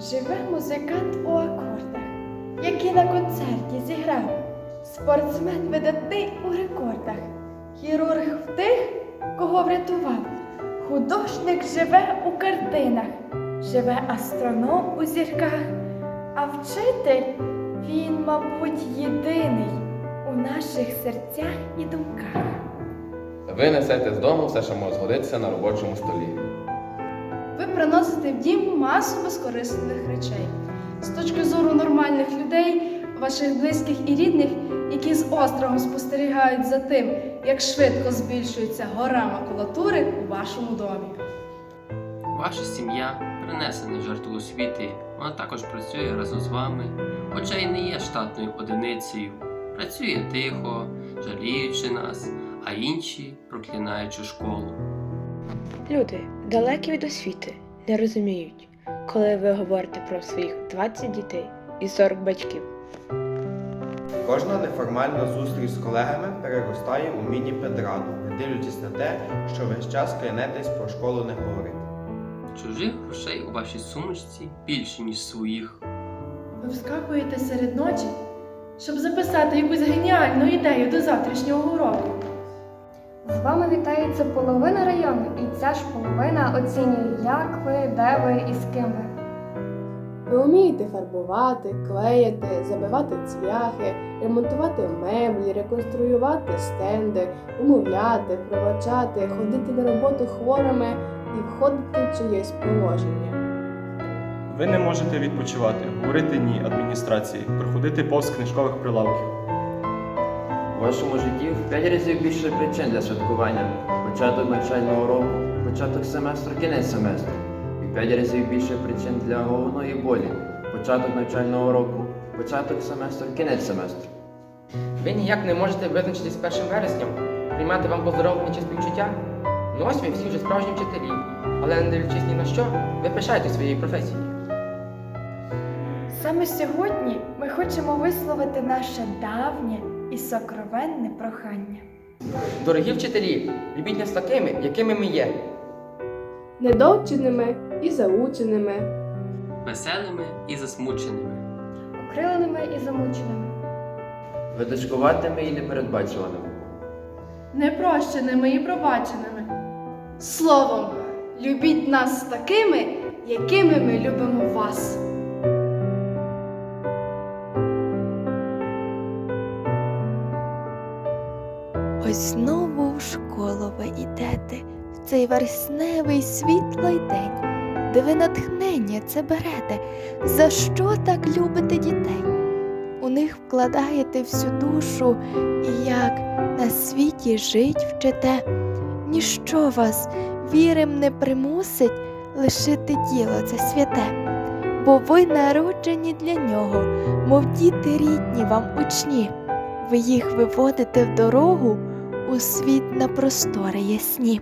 Живе музикант у акордах, який на концерті зіграв. Спортсмен видатний у рекордах, хірург в тих, кого врятував. Художник живе у картинах, живе астроном у зірках, а вчитель він, мабуть, єдиний у наших серцях і думках. Ви несете з дому все, що може згодитися на робочому столі. Ви приносите в дім масу безкорисних речей. З точки зору нормальних людей, ваших близьких і рідних, які з острахом спостерігають за тим, як швидко збільшується гора макулатури у вашому домі. Ваша сім'я принесена жертву освіти, вона також працює разом з вами, хоча й не є штатною одиницею. Працює тихо, жаліючи нас, а інші проклинаючи школу. Люди, далекі від освіти, не розуміють, коли ви говорите про своїх 20 дітей і 40 батьків. Кожна неформальна зустріч з колегами переростає у міні-педраду, не дивлячись на те, що весь час клянетесь про школу не говорити. Чужих грошей у вашій сумочці більше, ніж своїх. Ви вскакуєте серед ночі, щоб записати якусь геніальну ідею до завтрашнього уроку. З вами вітається половина району, і ця ж половина оцінює, як ви, де ви і з ким ви. Ви вмієте фарбувати, клеїти, забивати цвяхи, ремонтувати меблі, реконструювати стенди, умовляти, пробачати, ходити на роботу хворими і входити в чиєсь положення. Ви не можете відпочивати, говорити ні адміністрації, проходити повз книжкових прилавків. У вашому житті в 5 разів більше причин для святкування. Початок навчального року, початок семестру, кінець семестру. І в 5 разів більше причин для головної болі. Початок навчального року, початок семестру, кінець семестру. Ви ніяк не можете визначитись з першим вересням, приймати вам поздоровлення чи співчуття. Ну ось ви всі вже справжні вчителі, але не дивлячись ні на що, ви пишаєте своєю професією. Саме сьогодні ми хочемо висловити наше давнє і сокровенне прохання. Дорогі вчителі, любіть нас такими, якими ми є. Недовченими і заученими. Веселими і засмученими. Окриленими і замученими. Видачкуватими і непередбачуваними. непрощеними і пробаченими. Словом, любіть нас такими, якими ми любимо вас. Знову в школу ви йдете в цей вересневий світлий день, де ви натхнення це берете, за що так любите дітей? У них вкладаєте всю душу і як на світі жить вчите. Ніщо вас вірим не примусить лишити діло це святе, бо ви народжені для нього, мов діти рідні вам учні. Ви їх виводите в дорогу у світ на простори ясні.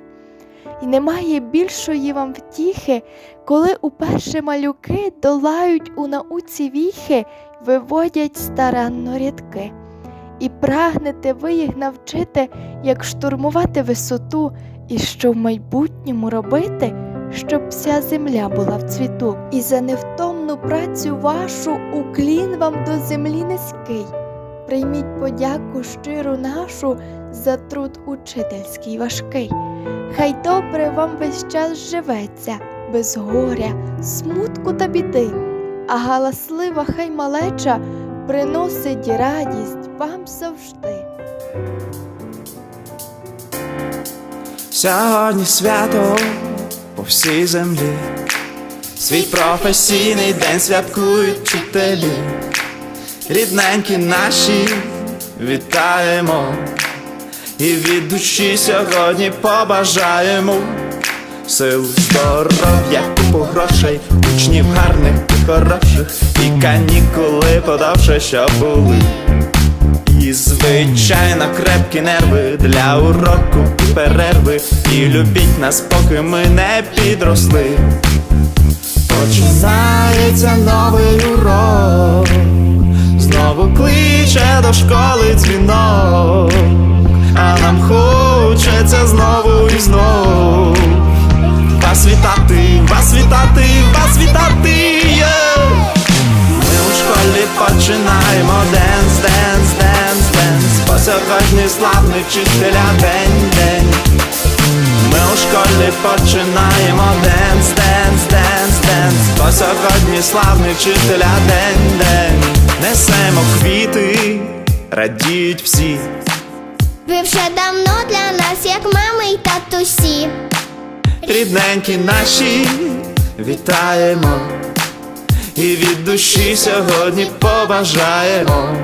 І немає більшої вам втіхи, коли уперше малюки долають у науці віхи, виводять старанно рядки. І прагнете ви їх навчити, як штурмувати висоту, і що в майбутньому робити, щоб вся земля була в цвіту. І за невтомну працю вашу уклін вам до землі низький. Прийміть подяку щиру нашу за труд учительський важкий. Хай добре вам весь час живеться, без горя, смутку та біди, а галаслива хай малеча приносить радість вам завжди. Сьогодні свято по всій землі, свій професійний день святкують вчителі, рідненькі наші вітаємо, і від душі сьогодні побажаємо сил, здоров'я, купу грошей, учнів гарних і хороших, і канікули подовше, що були. І звичайно крепкі нерви для уроку і перерви. І любіть нас, поки ми не підросли. Починається новий урок, знову кличе до школи дзвінок, а нам хочеться знову і знов. Вас вітати, вас вітати, вас вітати. Yeah! починаємо денс, денс, денс, денс. Бо сьогодні славний вчителя день, день. Ми у школі починаємо денс, денс, денс, денс. Бо сьогодні славний вчителя день, день. Несемо квіти, радіють всі. Ви вже давно для нас, як мами й татусі. Рідненькі наші вітаємо і від душі сьогодні побажаємо.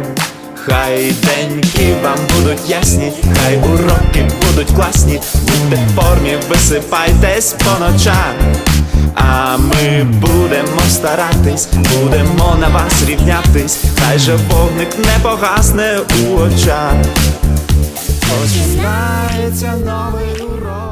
Хай деньки вам будуть ясні, хай уроки будуть класні, будьте в формі, висипайтесь по ночах. А ми будемо старатись, будемо на вас рівнятись, хай же вогник не погасне у очах. Починається новий урок.